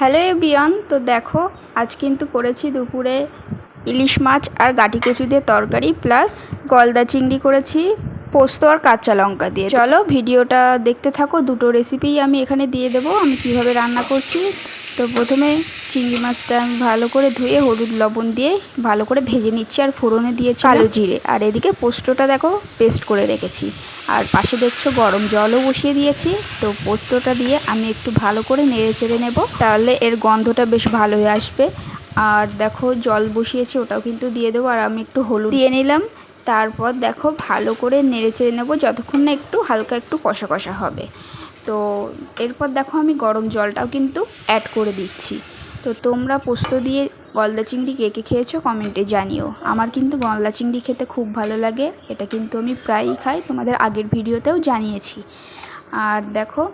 Hello everyone, তো দেখো, আজ কিন্তু করেছি দুপুরে ইলিশ মাছ আর গাটি কচু দিয়ে তরকারি, প্লাস গলদা চিংড়ি করেছি, পোস্ত আর কাঁচা লঙ্কা দিয়ে। চলো, ভিডিওটা দেখতে থাকো, দুটো রেসিপি আমি এখানে দিয়ে দেবো, আমি কীভাবে রান্না করছি। তো প্রথমে চিংড়ি মাছটা আমি ভালো করে ধুয়ে হলুদ লবণ দিয়ে ভালো করে ভেজে নিচ্ছি আর ফোড়নে দিয়েছি কালো জিরে। আর এদিকে পোস্তটা দেখো পেস্ট করে রেখেছি। আর পাশে দেখছ গরম জলও বসিয়ে দিয়েছি। তো পোস্তটা দিয়ে আমি একটু ভালো করে নেড়ে চেড়ে নেব। তাহলে এর গন্ধটা বেশ ভালোই আসবে। আর দেখো জল বসিয়েছি ওটাও কিন্তু দিয়ে দেবো। আর আমি একটু হলুদ দিয়ে নিলাম। তারপর দেখো ভালো করে নেড়ে চেড়ে নেব যতক্ষণ না একটু হালকা একটু কষা কষা হবে। তো এরপর দেখো আমি গরম জলটাও কিন্তু অ্যাড করে দিচ্ছি। তো তোমরা পোস্ত দিয়ে গলদা চিংড়ি কে কে খেয়েছো কমেন্টে জানিও। আমার কিন্তু গলদা চিংড়ি খেতে খুব ভালো লাগে, এটা কিন্তু আমি প্রায়ই খাই, তোমাদের আগের ভিডিওতেও জানিয়েছি। আর দেখো,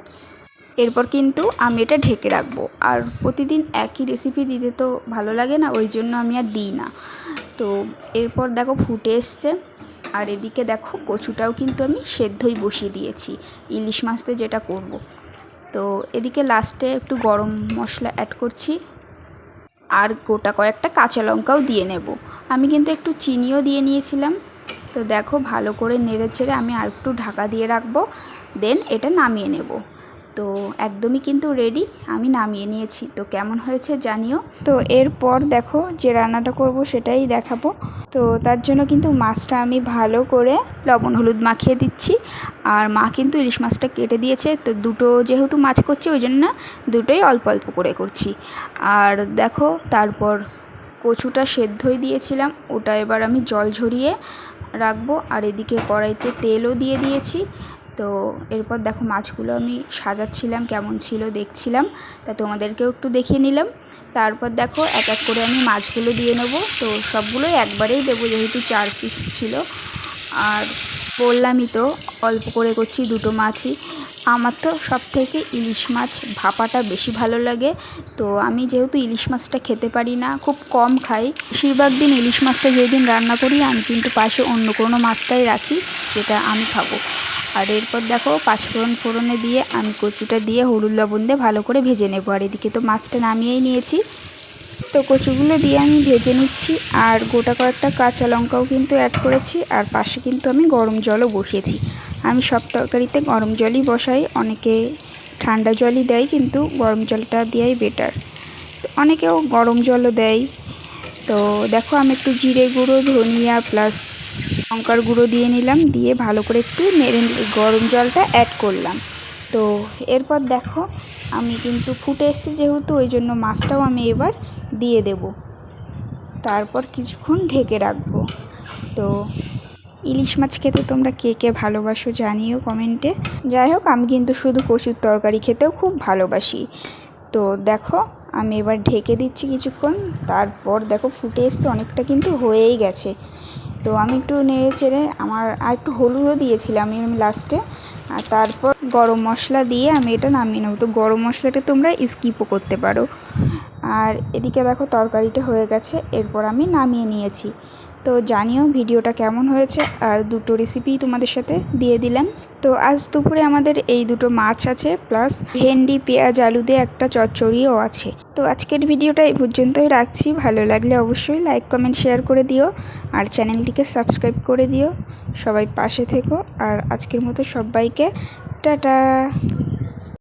এরপর কিন্তু আমি এটা ঢেকে রাখব। আর প্রতিদিন একই রেসিপি দিতে তো ভালো লাগে না, ওই জন্য আমি আর দিই না। তো এরপর দেখো ফুটে এসছে। আর এদিকে দেখো, কচুটাও কিন্তু আমি সেদ্ধই বসিয়ে দিয়েছি, ইলিশ মাছতে যেটা করব। তো এদিকে লাস্টে একটু গরম মশলা অ্যাড করছি, আর গোটা কয়েকটা কাঁচা লঙ্কাও দিয়ে নেব। আমি কিন্তু একটু চিনিও দিয়ে নিয়েছিলাম। তো দেখো, ভালো করে নেড়ে ছেড়ে আমি আর একটু ঢাকা দিয়ে রাখব, দেন এটা নামিয়ে নেব। তো একদমই কিন্তু রেডি আমি নামিয়ে নিয়েছি। তো কেমন হয়েছে জানিও। তো এরপর দেখো যে রান্নাটা করব সেটাই দেখাবো। তো তার জন্য কিন্তু মাছটা আমি ভালো করে লবণ হলুদ মাখিয়ে দিচ্ছি। আর মা কিন্তু ইলিশ মাছটা কেটে দিয়েছে। তো দুটো যেহেতু মাছ করছি, ওই জন্য দুটোই অল্প অল্প করে করছি। আর দেখো তারপর কচুটা সেদ্ধই দিয়েছিলাম। ওটা এবার আমি জল ঝরিয়ে রাখব। আর এদিকে কড়াইতে তেলও দিয়ে দিয়েছি। তো এরপর দেখো মাছগুলো আমি সাজাচ্ছিলাম, কেমন ছিল দেখছিলাম। তা তোমাদেরকেও একটু দেখিয়ে নিলাম। তারপর দেখো এক এক করে আমি মাছগুলো দিয়ে নেব। তো সবগুলোই একবারেই দেবো, যেহেতু চার পিস ছিল। আর বললামই তো, অল্প করে করছি দুটো মাছই। আমার তো সব থেকে ইলিশ মাছ ভাপাটা বেশি ভালো লাগে। তো আমি যেহেতু ইলিশ মাছটা খেতে পারি না, খুব কম খাই। বেশিরভাগ দিন ইলিশ মাছটা যেদিন রান্না করি, আমি কিন্তু পাশে অন্য কোনো মাছটাই রাখি, যেটা আমি খাব। আর এরপর দেখো পাঁচফোড়ন ফোড়নে দিয়ে আমি কচুটা দিয়ে হলুদ লবণ দিয়ে ভালো করে ভেজে নেব। আর এদিকে তো মাছটা নামিয়েই নিয়েছি। তো কচুগুলো দিয়ে আমি ভেজে নিচ্ছি আর গোটা কয়েকটা কাঁচা লঙ্কাও কিন্তু অ্যাড করেছি আর পাশে কিন্তু আমি গরম জলও বসিয়েছি। আমি সব তরকারিতে গরম জলই বসাই, অনেকে ঠান্ডা জলই দেয় কিন্তু গরম জলটা দেওয়াই বেটার অনেকেও গরম জলও দেয়। তো দেখো আমি একটু জিরে গুঁড়ো, ধনিয়া প্লাস লঙ্কার গুঁড়ো দিয়ে নিলাম, দিয়ে ভালো করে একটু নেড়ে গরম জলটা অ্যাড করলাম। তো এরপর দেখো, আমি কিন্তু ফুটে এসেছি যেহেতু, ওই জন্য মাছটাও আমি এবার দিয়ে দেব। তারপর কিছুক্ষণ ঢেকে রাখব। তো ইলিশ মাছ খেতে তোমরা কে কে ভালোবাসো জানিও কমেন্টে। যাই হোক, আমি কিন্তু শুধু কচুর তরকারি খেতেও খুব ভালোবাসি। তো দেখো, আমি এবার ঢেকে দিচ্ছি কিছুক্ষণ। তারপর দেখো, ফুটে এসছে, অনেকটা কিন্তু হয়েই গেছে। তো আমি একটু নেড়ে চেড়ে আমার আর একটু হলুদও দিয়েছিলাম আমি লাস্টে। আর তারপর গরম মশলা দিয়ে আমি এটা নামিয়ে নেব। তো গরম মশলাটা তোমরা স্কিপও করতে পারো। আর এদিকে দেখো তরকারিটা হয়ে গেছে, এরপর আমি নামিয়ে নিয়েছি। তো জানিও ভিডিওটা কেমন হয়েছে, আর দুটো রেসিপি তোমাদের সাথে দিয়ে দিলাম। তো আজ দুপুরে আমাদের এই দুটো মাছ আছে প্লাস ভেন্ডি, পেঁয়াজ, আলু দিয়ে একটা চচ্চড়িও আছে। তো আজকের ভিডিওটা এই পর্যন্তই রাখছি। ভালো লাগলে অবশ্যই লাইক কমেন্ট শেয়ার করে দিও আর চ্যানেলটিকে সাবস্ক্রাইব করে দিও। সবাই পাশে থেকো আর আজকের মতো সবাইকে টাটা।